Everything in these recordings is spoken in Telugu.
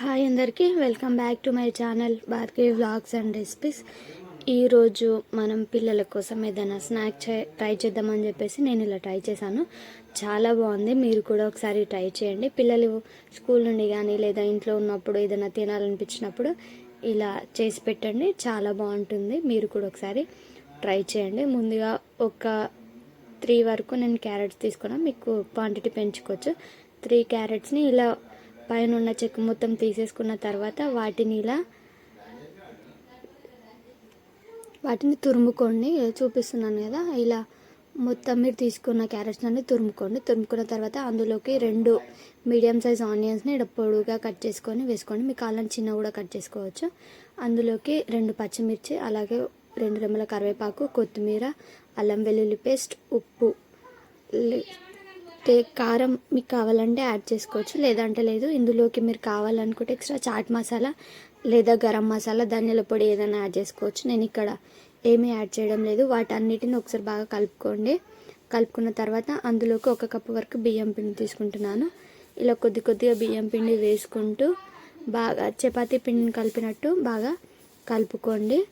హాయ్ అందరికీ welcome back to my channel Bhargavi vlogs and recipes. ఈరోజు మనం పిల్లల కోసం ఏదైనా స్నాక్ చే ట్రై చేద్దామని చెప్పేసి నేను ఇలా ట్రై చేశాను. చాలా బాగుంది మీరు కూడా ఒకసారి ట్రై చేయండి. పిల్లలు స్కూల్ నుండి కానీ లేదా ఇంట్లో ఉన్నప్పుడు ఏదైనా తినాలనిపించినప్పుడు ఇలా చేసి పెట్టండి చాలా బాగుంటుంది. మీరు కూడా ఒకసారి ట్రై చేయండి. ముందుగా ఒక త్రీ వరకు నేను క్యారెట్స్ తీసుకున్నాను. మీకు క్వాంటిటీ పెంచుకోవచ్చు. త్రీ క్యారెట్స్ని ఇలా పైన ఉన్న చెక్క మొత్తం తీసేసుకున్న తర్వాత వాటిని ఇలా వాటిని తురుముకోండి చూపిస్తున్నాను కదా ఇలా మొత్తం మీరు తీసుకున్న క్యారెట్స్ అన్ని తురుముకోండి. తురుముకున్న తర్వాత అందులోకి రెండు మీడియం సైజ్ ఆనియన్స్ని ఇక్కడ పొడుగా కట్ చేసుకొని వేసుకోండి. మీకు కాళ్ళని చిన్న కూడా కట్ చేసుకోవచ్చు. అందులోకి రెండు పచ్చిమిర్చి అలాగే రెండు రెమ్మల కరివేపాకు కొత్తిమీర అల్లం వెల్లుల్లి పేస్ట్ ఉప్పు కారం మీకు కావాలంటే యాడ్ చేసుకోవచ్చు. లేదంటే లేదు ఇందులోకి మీరు కావాలనుకుంటే ఎక్స్ట్రా చాట్ మసాలా లేదా గరం మసాలా ధనియాల పొడి ఏదైనా యాడ్ చేసుకోవచ్చు. నేను ఇక్కడ ఏమీ యాడ్ చేయడం లేదు. వాటన్నిటిని ఒకసారి బాగా కలుపుకోండి. కలుపుకున్న తర్వాత అందులోకి ఒక కప్పు వరకు బియ్యం పిండి తీసుకుంటున్నాను. ఇలా కొద్ది కొద్దిగా బియ్యం పిండి వేసుకుంటూ బాగా చపాతీ పిండిని కలిపినట్టు బాగా కలుపుకోండి.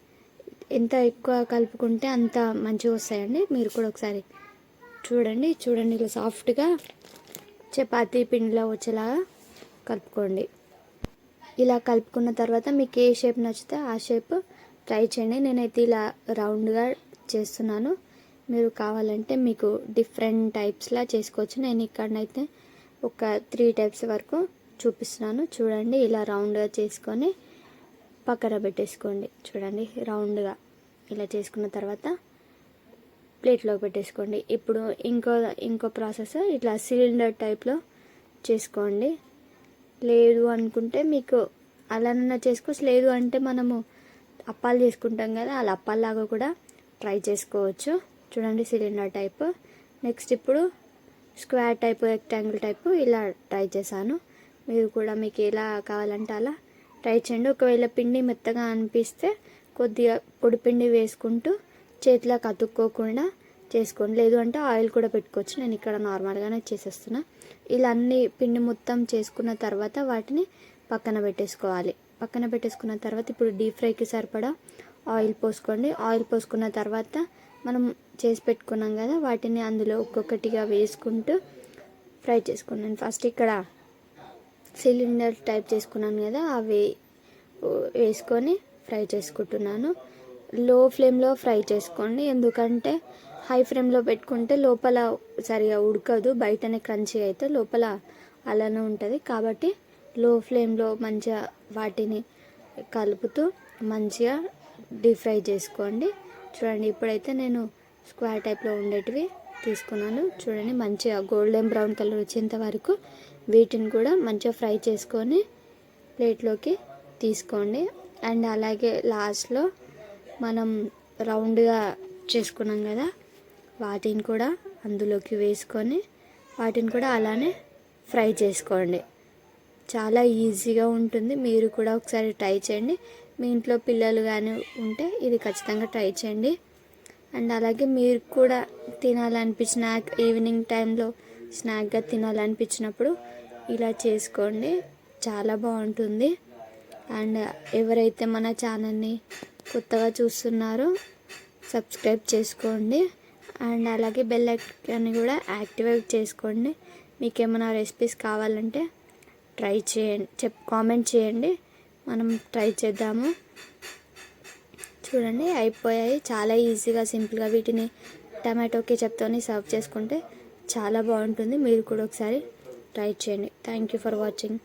ఎంత ఎక్కువ కలుపుకుంటే అంత మంచిగా వస్తాయండి. మీరు కూడా ఒకసారి చూడండి చూడండి ఇలా సాఫ్ట్గా చపాతీ పిండిలో వచ్చేలాగా కలుపుకోండి. ఇలా కలుపుకున్న తర్వాత మీకు ఏ షేప్ నచ్చితే ఆ షేప్ ట్రై చేయండి. నేనైతే ఇలా రౌండ్గా చేస్తున్నాను. మీరు కావాలంటే మీకు డిఫరెంట్ టైప్స్లా చేసుకోవచ్చు. నేను ఇక్కడనైతే ఒక త్రీ టైప్స్ వరకు చూపిస్తున్నాను. చూడండి ఇలా రౌండ్గా చేసుకొని పక్కన పెట్టేసుకోండి. చూడండి రౌండ్గా ఇలా చేసుకున్న తర్వాత ప్లేట్లో పెట్టేసుకోండి. ఇప్పుడు ఇంకో ఇంకో ప్రాసెస్ ఇట్లా సిలిండర్ టైప్లో చేసుకోండి. లేదు అనుకుంటే మీకు అలానన్నా చేసుకోవచ్చు. లేదు అంటే మనము అప్పాలు చేసుకుంటాం కదా అలా అప్పాల్లాగా కూడా ట్రై చేసుకోవచ్చు. చూడండి సిలిండర్ టైప్. నెక్స్ట్ ఇప్పుడు స్క్వేర్ టైప్ రెక్టాంగిల్ టైప్ ఇలా ట్రై చేశాను. మీరు కూడా మీకు ఎలా కావాలంటే అలా ట్రై చేయండి. ఒకవేళ పిండి మెత్తగా అనిపిస్తే కొద్దిగా పొడిపిండి వేసుకుంటూ చేతిలో కతుక్కోకుండా చేసుకోండి. లేదు అంటే ఆయిల్ కూడా పెట్టుకోవచ్చు. నేను ఇక్కడ నార్మల్గానే చేసేస్తున్నా. ఇలా అన్ని పిండి మొత్తం చేసుకున్న తర్వాత వాటిని పక్కన పెట్టేసుకోవాలి. పక్కన పెట్టేసుకున్న తర్వాత ఇప్పుడు డీప్ ఫ్రైకి సరిపడా ఆయిల్ పోసుకోండి. ఆయిల్ పోసుకున్న తర్వాత మనం చేసి పెట్టుకున్నాం కదా వాటిని అందులో ఒక్కొక్కటిగా వేసుకుంటూ ఫ్రై చేసుకున్నాను ఫస్ట్ ఇక్కడ సిలిండర్ టైప్ చేసుకున్నాను కదా అవి వేసుకొని ఫ్రై చేసుకుంటున్నాను. లో ఫ్లేమ్లో ఫ్రై చేసుకోండి. ఎందుకంటే హై ఫ్లేమ్లో పెట్టుకుంటే లోపల సరిగా ఉడకదు. బయటనే క్రంచీ అయితే లోపల అలానే ఉంటుంది. కాబట్టి లో ఫ్లేమ్లో మంచిగా వాటిని కలుపుతూ మంచిగా డీప్ ఫ్రై చేసుకోండి. చూడండి ఇప్పుడైతే నేను స్క్వేర్ టైప్లో ఉండేటివి తీసుకున్నాను. చూడండి మంచిగా గోల్డెన్ బ్రౌన్ కలర్ వచ్చేంత వరకు వీటిని కూడా మంచిగా ఫ్రై చేసుకొని ప్లేట్లోకి తీసుకోండి. అండ్ అలాగే లాస్ట్లో మనం రౌండ్గా చేసుకున్నాం కదా వాటిని కూడా అందులోకి వేసుకొని వాటిని కూడా అలానే ఫ్రై చేసుకోండి. చాలా ఈజీగా ఉంటుంది. మీరు కూడా ఒకసారి ట్రై చేయండి. మీ ఇంట్లో పిల్లలు కానీ ఉంటే ఇది ఖచ్చితంగా ట్రై చేయండి. అండ్ అలాగే మీరు కూడా తినాలనిపించిన ఈవినింగ్ టైంలో స్నాక్గా తినాలనిపించినప్పుడు ఇలా చేసుకోండి. చాలా బాగుంటుంది. అండ్ ఎవరైతే మన ఛానల్ని కొత్తగా చూస్తున్నారు సబ్స్క్రైబ్ చేసుకోండి. అండ్ అలాగే బెల్ ఐకాన్ని కూడా యాక్టివేట్ చేసుకోండి. మీకు ఏమైనా రెసిపీస్ కావాలంటే ట్రై చేయండి చెప్ కామెంట్ చేయండి. మనం ట్రై చేద్దాము. చూడండి అయిపోయాయి. చాలా ఈజీగా సింపుల్గా వీటిని టమాటో చెప్తోని సర్వ్ చేసుకుంటే చాలా బాగుంటుంది. మీరు కూడా ఒకసారి ట్రై చేయండి. Thank you for watching